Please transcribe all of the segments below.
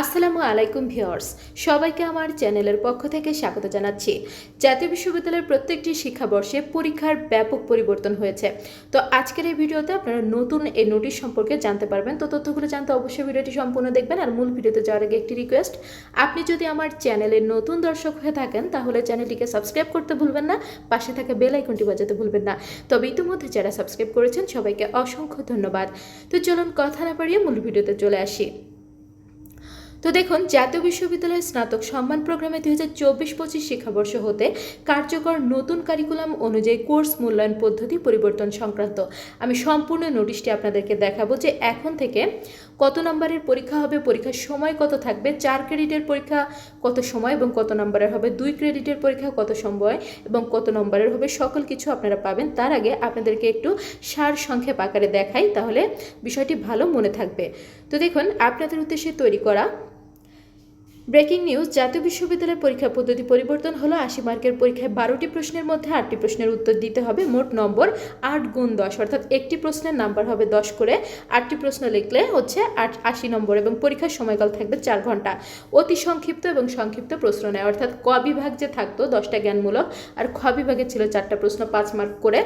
আসসালামু আলাইকুম ভিউয়ার্স, সবাইকে আমার চ্যানেলের পক্ষ থেকে স্বাগত জানাচ্ছি। জাতীয় বিশ্ববিদ্যালয়ের প্রত্যেকটি শিক্ষাবর্ষে পরীক্ষার ব্যাপক পরিবর্তন হয়েছে। তো আজকের এই ভিডিওতে আপনারা নতুন এই নোটিশ সম্পর্কে জানতে পারবেন। তো তথ্যগুলো জানতে অবশ্যই ভিডিওটি সম্পূর্ণ দেখবেন আর মূল ভিডিওতে যাওয়ার আগে একটি রিকোয়েস্ট আপনি যদি আমার চ্যানেলের নতুন দর্শক হয়ে থাকেন, তাহলে চ্যানেলটিকে সাবস্ক্রাইব করতে ভুলবেন না, পাশে থাকা বেল আইকনটি বাজাতে ভুলবেন না। তবে ইতিমধ্যে যারা সাবস্ক্রাইব করেছেন, সবাইকে অসংখ্য ধন্যবাদ। তো চলুন কথা না বাড়িয়ে মূল ভিডিওতে চলে আসি। তো দেখুন, জাতীয় বিশ্ববিদ্যালয়ের স্নাতক সম্মান প্রোগ্রামে দুই হাজার চব্বিশ পঁচিশ শিক্ষাবর্ষ হতে কার্যকর নতুন কারিকুলাম অনুযায়ী কোর্স মূল্যায়ন পদ্ধতি পরিবর্তন সংক্রান্ত। আমি সম্পূর্ণ নোটিশটি আপনাদেরকে দেখাবো যে এখন থেকে কত নম্বরের পরীক্ষা হবে, পরীক্ষার সময় কত থাকবে, চার ক্রেডিটের পরীক্ষা কত সময় এবং কত নম্বরের হবে, দুই ক্রেডিটের পরীক্ষা কত সময় এবং কত নম্বরের হবে, সকল কিছু আপনারা পাবেন। তার আগে আপনাদেরকে একটু সার সংক্ষেপ আকারে দেখাই, তাহলে বিষয়টি ভালো মনে থাকবে। তো দেখুন, আপনাদের উদ্দেশ্যে তৈরি করা ব্রেকিং নিউজ, জাতীয় বিশ্ববিদ্যালয়ের পরীক্ষা পদ্ধতি পরিবর্তন হলো আশি মার্কের পরীক্ষায় বারোটি প্রশ্নের মধ্যে আটটি প্রশ্নের উত্তর দিতে হবে। মোট নম্বর আট গুণ দশ, অর্থাৎ একটি প্রশ্নের নাম্বার হবে দশ করে। আটটি প্রশ্ন লিখলে হচ্ছে আট, আশি নম্বর এবং পরীক্ষার সময়কাল থাকবে চার ঘণ্টা। অতি সংক্ষিপ্ত এবং সংক্ষিপ্ত প্রশ্ন নেয়, অর্থাৎ ক বিভাগ যে থাকতো দশটা জ্ঞানমূলক আর খ বিভাগে ছিল চারটা প্রশ্ন পাঁচ মার্ক করে।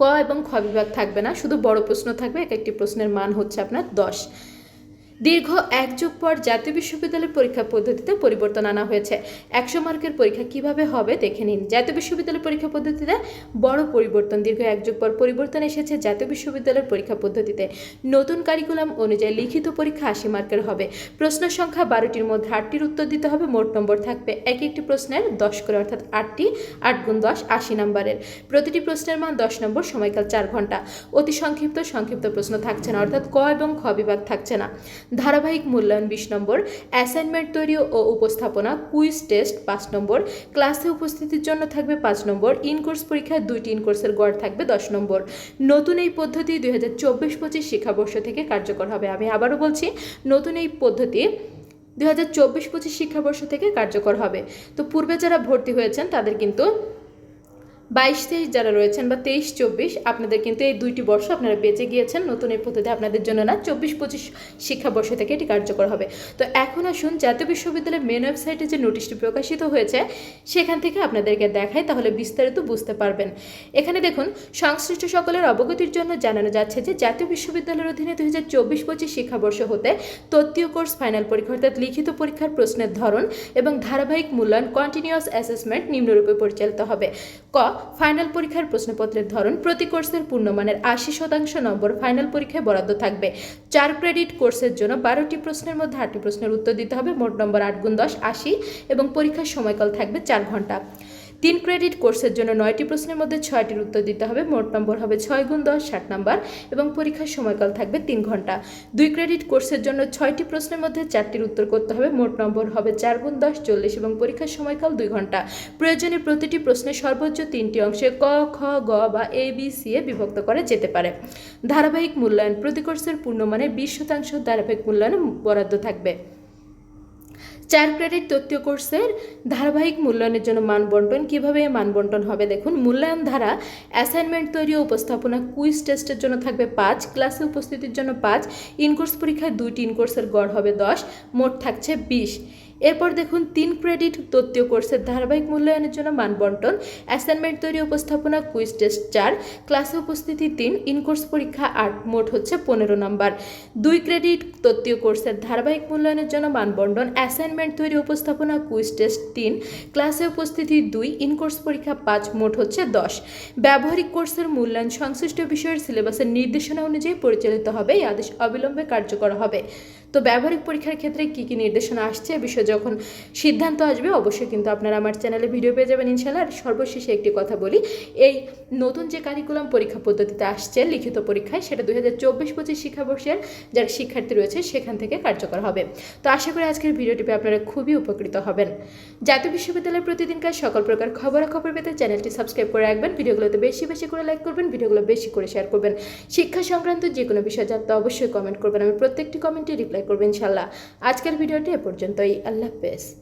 ক এবং খ বিভাগ থাকবে না, শুধু বড় প্রশ্ন থাকবে, এক একটি প্রশ্নের মান হচ্ছে আপনার দশ। দীর্ঘ এক যুগ পর জাতীয় বিশ্ববিদ্যালয়ের পরীক্ষা পদ্ধতিতে পরিবর্তন আনা হয়েছে। একশো মার্কের পরীক্ষা কীভাবে হবে দেখে নিন। জাতীয় বিশ্ববিদ্যালয়ের পরীক্ষা পদ্ধতিতে বড় পরিবর্তন, দীর্ঘ এক যুগ পর পরিবর্তন এসেছে জাতীয় বিশ্ববিদ্যালয়ের পরীক্ষা পদ্ধতিতে। নতুন কারিকুলাম অনুযায়ী লিখিত পরীক্ষা আশি মার্কের হবে। প্রশ্ন সংখ্যা বারোটির মধ্যে আটটির উত্তর দিতে হবে, মোট নম্বর থাকবে এক একটি প্রশ্নের দশ করে, অর্থাৎ আটটি, আট গুণ দশ, আশি নম্বরের। প্রতিটি প্রশ্নের মান দশ নম্বর, সময়কাল চার ঘণ্টা। অতি সংক্ষিপ্ত সংক্ষিপ্ত প্রশ্ন থাকছে না, অর্থাৎ ক এবং খ বিভাগ থাকছে না। ধারাবাহিক মূল্যায়ন বিশ নম্বর অ্যাসাইনমেন্ট তৈরি ও উপস্থাপনা কুইজ টেস্ট পাঁচ নম্বর ক্লাসে উপস্থিতির জন্য থাকবে পাঁচ নম্বর ইন কোর্স পরীক্ষায় দুইটি ইন কোর্সের গড় থাকবে দশ নম্বর। নতুন এই পদ্ধতি দুই হাজার চব্বিশ পঁচিশ শিক্ষাবর্ষ থেকে কার্যকর হবে। আমি আবারও বলছি, নতুন এই পদ্ধতি দুই হাজার চব্বিশ পঁচিশ শিক্ষাবর্ষ থেকে কার্যকর হবে। তো পূর্বে যারা ভর্তি হয়েছেন তাদের কিন্তু বাইশ তেইশ যারা রয়েছেন বা তেইশ চব্বিশ, আপনাদের কিন্তু এই দুইটি বর্ষ আপনারা বেঁচে গিয়েছেন। নতুন এই পদ্ধতি আপনাদের জন্য না, চব্বিশ পঁচিশ শিক্ষাবর্ষ থেকে এটি কার্যকর হবে। তো এখন আসুন, জাতীয় বিশ্ববিদ্যালয়ের মেন ওয়েবসাইটে যে নোটিশটি প্রকাশিত হয়েছে, সেখান থেকে আপনাদেরকে দেখায় তাহলে বিস্তারিত বুঝতে পারবেন। এখানে দেখুন, সংশ্লিষ্ট সকলের অবগতির জন্য জানানো যাচ্ছে যে, জাতীয় বিশ্ববিদ্যালয়ের অধীনে দুই হাজার চব্বিশ পঁচিশ শিক্ষাবর্ষ হতে তত্ত্বীয় কোর্স ফাইনাল পরীক্ষা অর্থাৎ লিখিত পরীক্ষার প্রশ্নের ধরন এবং ধারাবাহিক মূল্যায়ন কন্টিনিউয়াস অ্যাসেসমেন্ট নিম্নরূপে পরিচালিত হবে। ক ফাইনাল পরীক্ষার প্রশ্নপত্রের ধরন প্রতি কোর্সের পূর্ণমানের আশি শতাংশ নম্বর ফাইনাল পরীক্ষায় বরাদ্দ থাকবে। চার ক্রেডিট কোর্সের জন্য বারোটি প্রশ্নের মধ্যে আটটি প্রশ্নের উত্তর দিতে হবে। মোট নম্বর আট গুণ দশ, আশি এবং পরীক্ষার সময়কাল থাকবে চার ঘণ্টা। তিন ক্রেডিট কোর্সের জন্য নয়টি প্রশ্নের মধ্যে ছয়টির উত্তর দিতে হবে। মোট নম্বর হবে ছয় গুণ দশ, ষাট নম্বর এবং পরীক্ষার সময়কাল থাকবে তিন ঘণ্টা। দুই ক্রেডিট কোর্সের জন্য ছয়টি প্রশ্নের মধ্যে চারটির উত্তর করতে হবে। মোট নম্বর হবে চার গুণ দশ, চল্লিশ এবং পরীক্ষার সময়কাল দুই ঘণ্টা। প্রয়োজনে প্রতিটি প্রশ্নে সর্বোচ্চ তিনটি অংশে ক, খ, গ বা এ, বি, সি এ বিভক্ত করা যেতে পারে। ধারাবাহিক মূল্যায়ন, প্রতি কোর্সের পূর্ণমানের বিশ শতাংশ ধারাবাহিক মূল্যায়ন বরাদ্দ থাকবে। চার ক্রেডিট তথ্য কোর্সের ধারাবাহিক মূল্যায়নের জন্য মান বন্টন কীভাবে মান বন্টন হবে? দেখুন, মূল্যায়ন ধারা অ্যাসাইনমেন্ট তৈরি উপস্থাপনা কুইজ টেস্টের জন্য থাকবে পাঁচ ক্লাসে উপস্থিতির জন্য পাঁচ ইনকোর্স পরীক্ষায় দুইটি ইনকোর্সের গড় হবে দশ, মোট থাকছে বিশ। এরপর দেখুন, তিন ক্রেডিট তত্ত্বীয় কোর্সের ধারাবাহিক মূল্যায়নের জন্য মান বন্টন অ্যাসাইনমেন্ট তৈরি উপস্থাপনা কুইজ টেস্ট চার ক্লাসে উপস্থিতি তিন ইনকোর্স পরীক্ষা আট, মোট হচ্ছে পনেরো নম্বর। দুই ক্রেডিট তত্ত্বীয় কোর্সের ধারাবাহিক মূল্যায়নের জন্য মান বন্টন অ্যাসাইনমেন্ট তৈরি উপস্থাপনা কুইজ টেস্ট তিন ক্লাসে উপস্থিতি দুই ইনকোর্স পরীক্ষা পাঁচ, মোট হচ্ছে দশ। ব্যবহারিক কোর্সের মূল্যায়ন সংশ্লিষ্ট বিষয়ের সিলেবাসের নির্দেশনা অনুযায়ী পরিচালিত হবে, এই আদেশ অবিলম্বে কার্যকর হবে। তো ব্যবহারিক পরীক্ষার ক্ষেত্রে কী কী নির্দেশনা আসছে বিষয়ে যখন সিদ্ধান্ত আসবে, অবশ্যই কিন্তু আপনারা আমার চ্যানেলে ভিডিও পেয়ে যাবেন ইনশাল্লাহ আর সর্বশেষে একটি কথা বলি, এই নতুন যে কারিকুলাম পরীক্ষা পদ্ধতিতে আসছে, লিখিত পরীক্ষায়, সেটা দুই হাজার চব্বিশ পঁচিশ শিক্ষাবর্ষের যারা শিক্ষার্থী রয়েছে, সেখান থেকে কার্যকর হবে। তো আশা করি আজকের ভিডিওটি পেয়ে আপনারা খুবই উপকৃত হবেন। জাতীয় বিশ্ববিদ্যালয়ের প্রতিদিনকার সকল প্রকার খবরাখবর পেতে চ্যানেলটি সাবস্ক্রাইব করে রাখবেন, ভিডিওগুলোতে বেশি বেশি করে লাইক করবেন, ভিডিওগুলো বেশি করে শেয়ার করবেন। শিক্ষা সংক্রান্ত যে কোনো বিষয় জানতে অবশ্যই কমেন্ট করবেন, আমি প্রত্যেকটি কমেন্টে রিপ্লাই করবেন ইনশাল্লাহ আজকের ভিডিওটি এ পর্যন্তই। আল্লাহ হাফেজ।